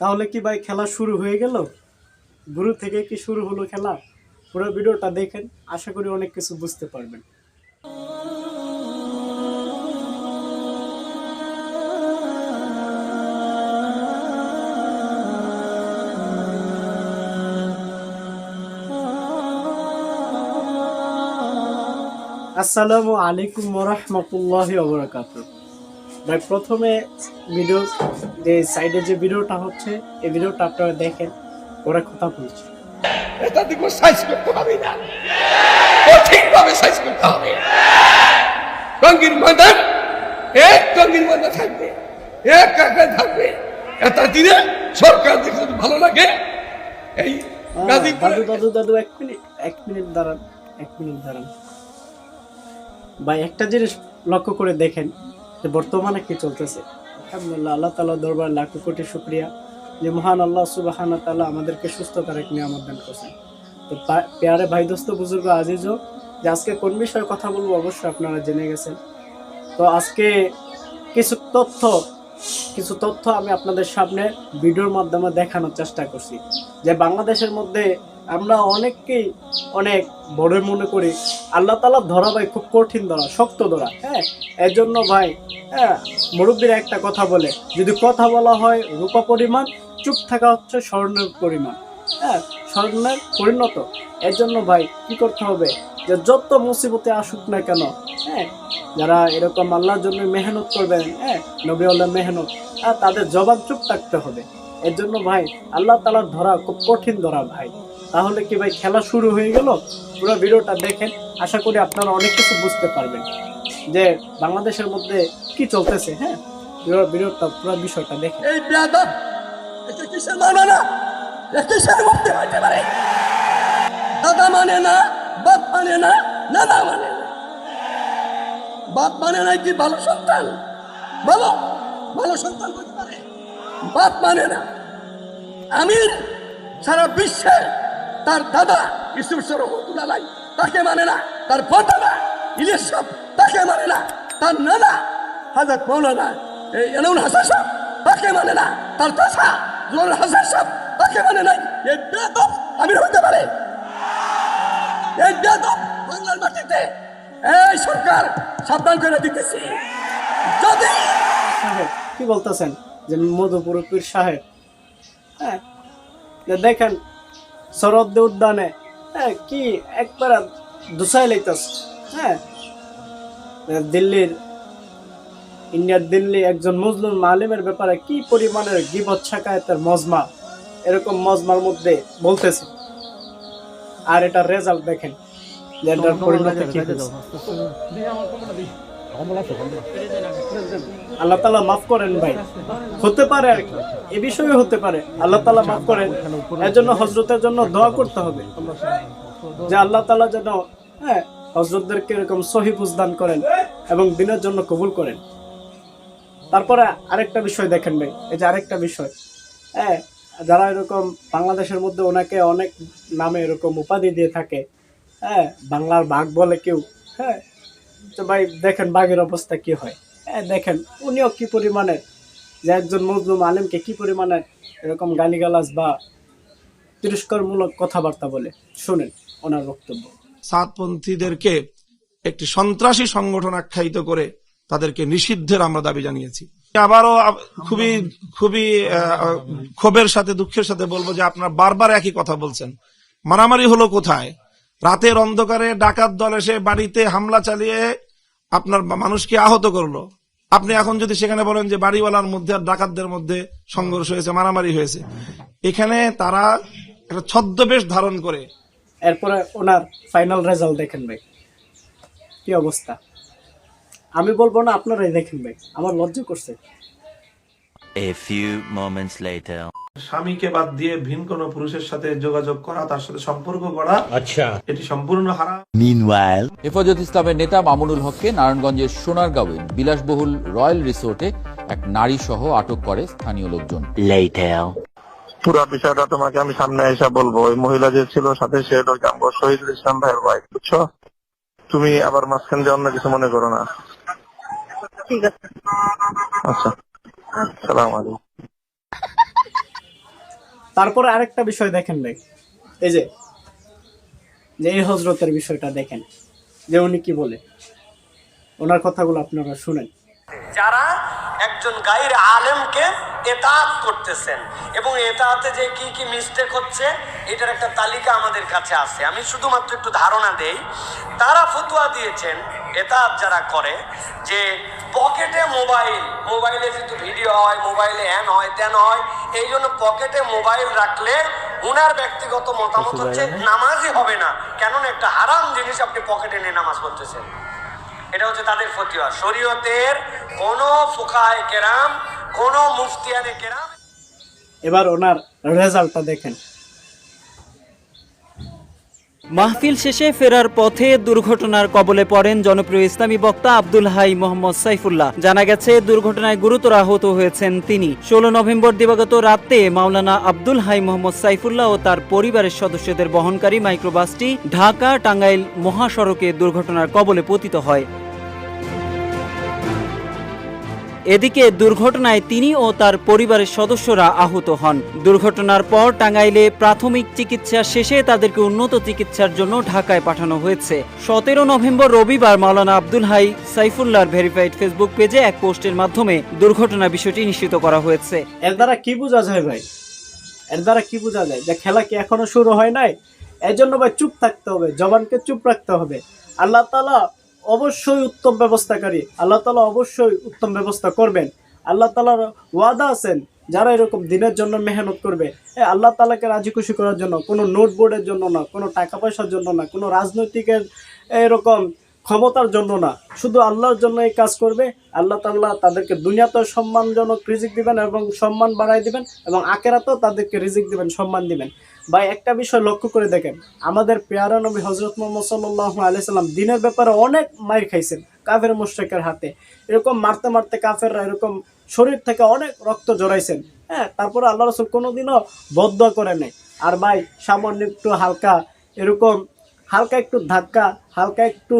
তাহলে কি ভাই খেলা শুরু হয়ে গেল? গুরু থেকে কি শুরু হলো খেলা? পুরো ভিডিওটা দেখেন, আশা করি অনেক কিছু বুঝতে পারবেন। আসসালামু আলাইকুম ওরহমতুল্লাহ ওবরাকাত ভাই প্রথমে ভিডিও যে সাইডে যে ভিডিওটা হচ্ছে এই ভিডিওটা আপনারা দেখেন ওরা কথা বলছে। এটা দেখব সাইজ করতে হবে না। ঠিকভাবে সাইজ করতে হবে। রঙিন ময়দান এক রঙিন ময়দান থাকবে এক কাকা থাকবে। এটা দিনে সরকার দেখে যদি ভালো লাগে এই আহ, দাদু দাদু দাদু এক মিনিট এক মিনিট দাঁড়ান এক মিনিট দাঁড়ান। ভাই একটা জিনিস লক্ষ্য করে দেখেন যে বর্তমানে কি চলতেছে? আলহামদুলিল্লাহ, আল্লাহ তালা দরবার লাখো কোটি শুক্রিয়া যে মহান আল্লাহ সুবাহানা তালা আমাদেরকে সুস্থতার এক নিয়ামত দান করছেন। তো পেয়ারে ভাই দোস্ত বুজুর্গ আজিজও যে আজকে কোন বিষয়ে কথা বলব অবশ্যই আপনারা জেনে গেছেন। তো আজকে কিছু তথ্য কিছু তথ্য আমি আপনাদের সামনে ভিডিওর মাধ্যমে দেখানোর চেষ্টা করছি। যে বাংলাদেশের মধ্যে আমরা অনেককেই অনেক বড় মনে করি আল্লাহ তালা ধরা ভাই খুব কঠিন ধরা, শক্ত ধরা হ্যাঁ? এর জন্য ভাই হ্যাঁ মুরব্বীরা একটা কথা বলে, যদি কথা বলা হয় রূপা পরিমাণ, চুপ থাকা হচ্ছে স্বর্ণের পরিমাণ হ্যাঁ? স্বর্ণের পরিণত। এর জন্য ভাই, কি করতে হবে? যে যত মুসিবতে আসুক না কেন হ্যাঁ? যারা এরকম আল্লাহর জন্য মেহনত করবেন হ্যাঁ? নবী আল্লাহ মেহনত হ্যাঁ তাদের জবাব চুপ থাকতে হবে। এর জন্য ভাই, আল্লাহ তালার ধরা খুব কঠিন ধরা ভাই। তাহলে কি ভাই খেলা শুরু হয়ে গেল? পুরো ভিডিওটা দেখেন। আশা করি আপনারা অনেক কিছু বুঝতে পারবেন যে বাংলাদেশের মধ্যে কি চলতেছে হ্যাঁ? পুরো ভিডিওটা, পুরো বিষয়টা দেখেন। এই বেয়াদব এটা না হইতে পারে। দাদা মানে না, বাপ মানে না, নানা মানে না। বাপ মানে না কি ভালো সন্তান? বলো ভালো সন্তান হতে পারে। বাপ মানে না। আমির সারা বিশ্বে তার দাদা ইসুর সরহতুল্লাহ তাকে মানে না, তার দাদা ইলিশ সাহেব তাকে মানে না, তার নানা হাজার মৌলানা এই এনাউল হাসান সাহেব তাকে মানে না, তার চাষা জোর হাসান সাহেব তাকে মানে নাই। এই বেদব আমির হতে পারে। এই বেদব বাংলার মাটিতে এই সরকার সাবধান করে দিতেছি। যদি কি বলতেছেন? যে মধুপুর পীর সাহেব হ্যাঁ? দেখেন শরদ্দে উদ্যানে। হ্যাঁ কি? একবার দুসাই লাইতাস। হ্যাঁ। দিল্লির ইন্ডিয়ার দিল্লি একজন মুসলিম মালিমের ব্যাপারে কি পরিমাণের গিবত শাকায়তের মজমা? এরকম মজমার মধ্যে বলতেছে। আর এটার রেজাল্ট দেখেন। যে এটার পরিণতি কি হয়েছে? আল্লাহ তালা মাফ করেন ভাই। হতে পারে আর কি। এ বিষয়ে হতে পারে। আল্লাহ তালা মাফ করেন। এর জন্য হজরতের জন্য দোয়া করতে হবে। যে আল্লাহ তালা যেন হ্যাঁ হজরতদেরকে এরকম সহি বুঝদান করেন এবং দিনের জন্য কবুল করেন। তারপরে আরেকটা বিষয় দেখেন ভাই। এই যে আরেকটা বিষয়। হ্যাঁ যারা এরকম বাংলাদেশের মধ্যে ওনাকে অনেক নামে এরকম উপাধি দিয়ে থাকে। হ্যাঁ বাংলার বাঘ বলে কেউ। হ্যাঁ তো ভাই, দেখেন বাঘের অবস্থা কি হয়। হ্যাঁ দেখেন, উনিও কি পরিমাণে যে একজন মজলুম আলেমকে কি পরিমাণে এরকম গালিগালাজ বা তিরস্কারমূলক কথাবার্তা বলে। শুনেন ওনার বক্তব্য। সাতপন্থীদেরকে একটি সন্ত্রাসী সংগঠন আখ্যায়িত করে তাদেরকে নিষিদ্ধের আমরা দাবি জানিয়েছি। আবারও খুবই খুবই ক্ষোভের সাথে, দুঃখের সাথে বলব যে আপনারা বারবার একই কথা বলছেন। মারামারি হলো কোথায়? রাতের অন্ধকারে ডাকাত দল এসে বাড়িতে হামলা চালিয়ে আপনার মানুষকে আহত করল। আপনি এখন যদি সেখানে বলেন যে বাড়িওয়ালার মধ্যে আর ডাকাতদের মধ্যে সংঘর্ষ হয়েছে মারামারি হয়েছে এখানে তারা একটা ছদ্মবেশ ধারণ করে। এরপরে ওনার ফাইনাল রেজাল্ট দেখেন ভাই। কি অবস্থা? আমি বলব না আপনারাই দেখেন ভাই। আমার লজ্জা করছে। A few moments later. স্বামীকে বাদ দিয়ে ভিন কোন পুরুষের সাথে যোগাযোগ করা তার সাথে সম্পর্ক করা আচ্ছা। এটি সম্পূর্ণ হারাম। Meanwhile, হেফাজত ইসলামের নেতা মামুনুল হককে নারায়ণগঞ্জের সোনারগাঁওয়ে বিলাসবহুল রয়্যাল রিসোর্টে এক নারী সহ আটক করে স্থানীয় লোকজন. পুরো বিষয়টা তোমাকে আমি সামনে এসে বলব। ওই মহিলা যে ছিল সাথে সে শহীদুল ইসলাম ভাইয়ের ভাই বুঝছ? তুমি আবার মাঝখান দিয়ে অন্য কিছু মনে করো না। ঠিক আছে। আচ্ছা। সালাম আলাইকুম। তারপরে আরেকটা বিষয় দেখেন ভাই। এই যে যে এই হজরতের বিষয়টা দেখেন, যে উনি কি বলে? ওনার কথাগুলো আপনারা শুনেন। যারা একজন গাইর আলেমকে এতাত করতেছেন এবং এতাতে যে কি কি মিস্টেক হচ্ছে, এটার একটা তালিকা আমাদের কাছে আছে। আমি শুধুমাত্র একটু ধারণা দেই, তারা ফতুয়া দিয়েছেন এতাত যারা করে, যে পকেটে মোবাইল মোবাইলে যেহেতু ভিডিও হয় মোবাইলে হ্যান হয় তেন হয় এই জন্য পকেটে মোবাইল রাখলে উনার ব্যক্তিগত মতামত হচ্ছে নামাজই হবে না। কেননা একটা হারাম জিনিস আপনি পকেটে নিয়ে নামাজ পড়তেছেন। এটা হচ্ছে তাদের ফতুয়া। শরীয়তের কোন ফুকায় কেরাম কোন মুফতিয়ানে কেরাম এবার ওনার রেজাল্টটা দেখেন। মাহফিল শেষে ফেরার পথে দুর্ঘটনার কবলে পড়েন জনপ্রিয় ইসলামী বক্তা আব্দুল হাই মোহাম্মদ সাইফুল্লাহ। জানা গেছে, দুর্ঘটনায় গুরুতর আহত হয়েছেন তিনি। ষোলো নভেম্বর দিবাগত রাতে মাওলানা আব্দুল হাই মোহাম্মদ সাইফুল্লাহ ও তার পরিবারের সদস্যদের বহনকারী মাইক্রোবাসটি ঢাকা টাঙ্গাইল মহাসড়কে দুর্ঘটনার কবলে পতিত হয়। এদিকে দুর্ঘটনায় তিনি ও তার পরিবারের সদস্যরা আহত হন। দুর্ঘটনার পর টাঙ্গাইলে প্রাথমিক চিকিৎসা শেষে তাদেরকে উন্নত চিকিৎসার জন্য ঢাকায় পাঠানো হয়েছে। সতেরো নভেম্বর রবিবার মাওলানা আব্দুল হাই সাইফুল্লাহর ভেরিফাইড ফেসবুক পেজে এক পোস্টের মাধ্যমে দুর্ঘটনা বিষয়টি নিশ্চিত করা হয়েছে। এর দ্বারা কি বোঝা যায় ভাই? এর দ্বারা কি বোঝা যায়? যে খেলা কি এখনও শুরু হয় নাই? এই জন্য ভাই চুপ থাকতে হবে, জবানকে চুপ রাখতে হবে। আল্লাহ তালা অবশ্যই উত্তম ব্যবস্থাকারী। আল্লাহ তালা অবশ্যই উত্তম ব্যবস্থা করবেন। আল্লাহ তালার ওয়াদা আছেন, যারা এরকম দিনের জন্য মেহনত করবে। এ, আল্লাহ তালাকে রাজি খুশি করার জন্য, কোনো নোট বোর্ডের জন্য না, কোনো টাকা পয়সার জন্য না, কোনো রাজনৈতিকের এরকম ক্ষমতার জন্য না। শুধু আল্লাহর জন্য এই কাজ করবে, আল্লাহ তাল্লাহ তাদেরকে দুনিয়াতেও সম্মানজনক রিজিক দিবেন এবং সম্মান বাড়াই দিবেন এবং আকেরাতেও তাদেরকে রিজিক দিবেন, সম্মান দিবেন। ভাই, একটা বিষয় লক্ষ্য করে দেখেন। আমাদের পেয়ারা নবী হজরত মোহাম্মদ সাল্লাহ আলাইসাল্লাম দিনের ব্যাপারে অনেক মাইর খাইছেন কাফের মুশ্রেকের হাতে। এরকম মারতে মারতে কাফেররা এরকম শরীর থেকে অনেক রক্ত জড়াইছেন। হ্যাঁ তারপরে আল্লাহ রসুল কোনোদিনও বদ্ধ করে নেই। আর ভাই, সামান্য একটু হালকা এরকম, হালকা একটু ধাক্কা, হালকা একটু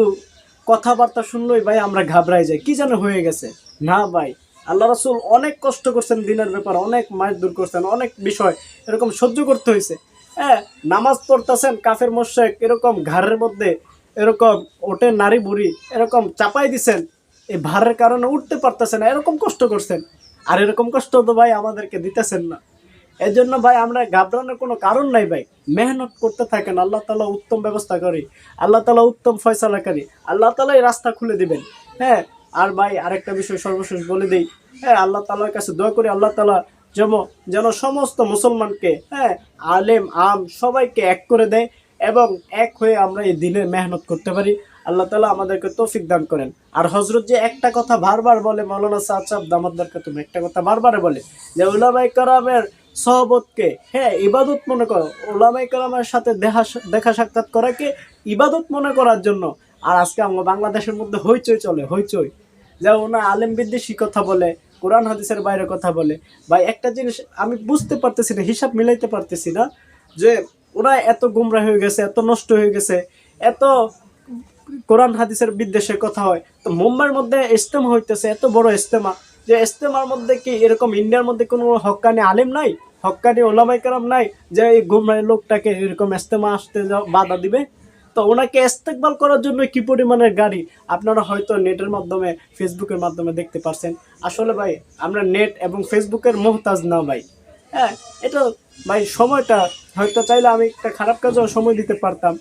কথাবার্তা শুনলেই ভাই আমরা ঘাবড়াই যাই। কি যেন হয়ে গেছে। না ভাই, আল্লাহ রসুল অনেক কষ্ট করছেন দিনের ব্যাপার, অনেক মায়ের দূর করছেন, অনেক বিষয় এরকম সহ্য করতে হয়েছে হ্যাঁ নামাজ পড়তেছেন কাফের মোশেক, এরকম ঘাড়ের মধ্যে এরকম ওটে নারী বুড়ি, এরকম চাপাই দিছেন, এই ভারের কারণে উঠতে পারতেছে না, এরকম কষ্ট করছেন। আর এরকম কষ্ট তো ভাই আমাদেরকে দিতেছেন না। এর জন্য ভাই আমরা ঘাবড়ানোর কোনো কারণ নাই ভাই। মেহনত করতে থাকেন, আল্লাহ তালা উত্তম ব্যবস্থা করি, আল্লাহ তালা উত্তম ফয়সালাকারী আল্লাহ তালাই রাস্তা খুলে দিবেন। হ্যাঁ আর ভাই আরেকটা বিষয় সর্বশেষ বলে দিই। হ্যাঁ আল্লাহ তালার কাছে দোয়া করি, আল্লাহ তালা যেন যেন সমস্ত মুসলমানকে হ্যাঁ আলেম, আম সবাইকে এক করে দেয় এবং এক হয়ে আমরা এই দিনে মেহনত করতে পারি। আল্লাহ তালা আমাদেরকে তৌফিক দান করেন। আর হজরত যে একটা কথা বারবার বলে মৌলানা সাদ সাহেব দামাদ্দারকে তুমি একটা কথা বারবার বলে, যে উলামাই কারামের সহবতকে হ্যাঁ ইবাদত মনে করো। ওলামাই কালামের সাথে দেখা দেখা সাক্ষাৎ করাকে ইবাদত মনে করার জন্য। আর আজকে আমরা বাংলাদেশের মধ্যে হইচই চলে, হইচই। যেমন আলেম বিদ্বেষী কথা বলে কোরআন হাদিসের বাইরে কথা বলে। ভাই, একটা জিনিস আমি বুঝতে পারতেছি না, হিসাব মিলাইতে পারতেছি না যে ওরা এত গুমরা হয়ে গেছে, এত নষ্ট হয়ে গেছে, এত কোরআন হাদিসের বিদ্বেষের কথা হয়। তো মুম্বাইয়ের মধ্যে ইস্তেমা হইতেছে, এত বড় ইস্তেমা যে ইস্তেমার মধ্যে কি এরকম ইন্ডিয়ার মধ্যে কোনো হক্কানি আলেম নাই? হক্কানি ওলামাই কারাম নাই যে এই গুমরাই লোকটাকে এরকম ইস্তেমা আসতে বাধা দিবে? তো ওনাকে ইস্তেকবাল করার জন্য কি পরিমাণের গাড়ি? আপনারা হয়তো নেটের মাধ্যমে, ফেসবুকের মাধ্যমে দেখতে পারছেন। আসলে ভাই, আমরা নেট এবং ফেসবুকের মোহতাজ না ভাই। হ্যাঁ এটা ভাই সময়টা, হয়তো চাইলে আমি একটা খারাপ কাজেও সময় দিতে পারতাম।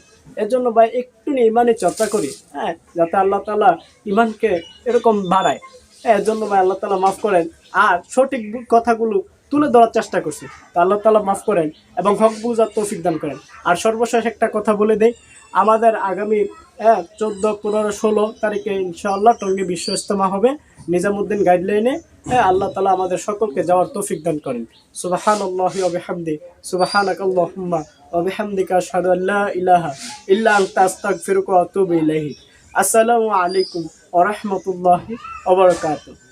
এর জন্য ভাই একটু নিয়ে ইমানে চর্চা করি হ্যাঁ যাতে আল্লাহ তালা ইমানকে এরকম বাড়ায়। হ্যাঁ এর জন্য ভাই আল্লাহ তালা মাফ করেন। আর সঠিক কথাগুলো তুলে ধরার চেষ্টা করছি। তো আল্লাহ তালা মাফ করেন এবং হক বুঝার তৌফিক দান করেন। আর সর্বশেষ একটা কথা বলে দেই, আমাদের আগামী হ্যাঁ চোদ্দ, পনেরো, ষোলো তারিখে ইনশাআল্লাহ টঙ্গী বিশ্ব ইজতেমা হবে। নিজামুদ্দিন গাইডলাইনে হ্যাঁ আল্লাহ তালা আমাদের সকলকে যাওয়ার তৌফিক দান করেন। সুবাহান আল্লাহ অবিহামদি সুবাহানাক আল্লাহুম্মা অবিহামদিকা আল্লা ইলাহা ইল্লা আনতা, আস্তাগফিরুকা ওয়া আতুবু ইলাইহি। আসসালামু আলাইকুম ওয়া রাহমাতুল্লাহি ওয়া বারাকাতুহু।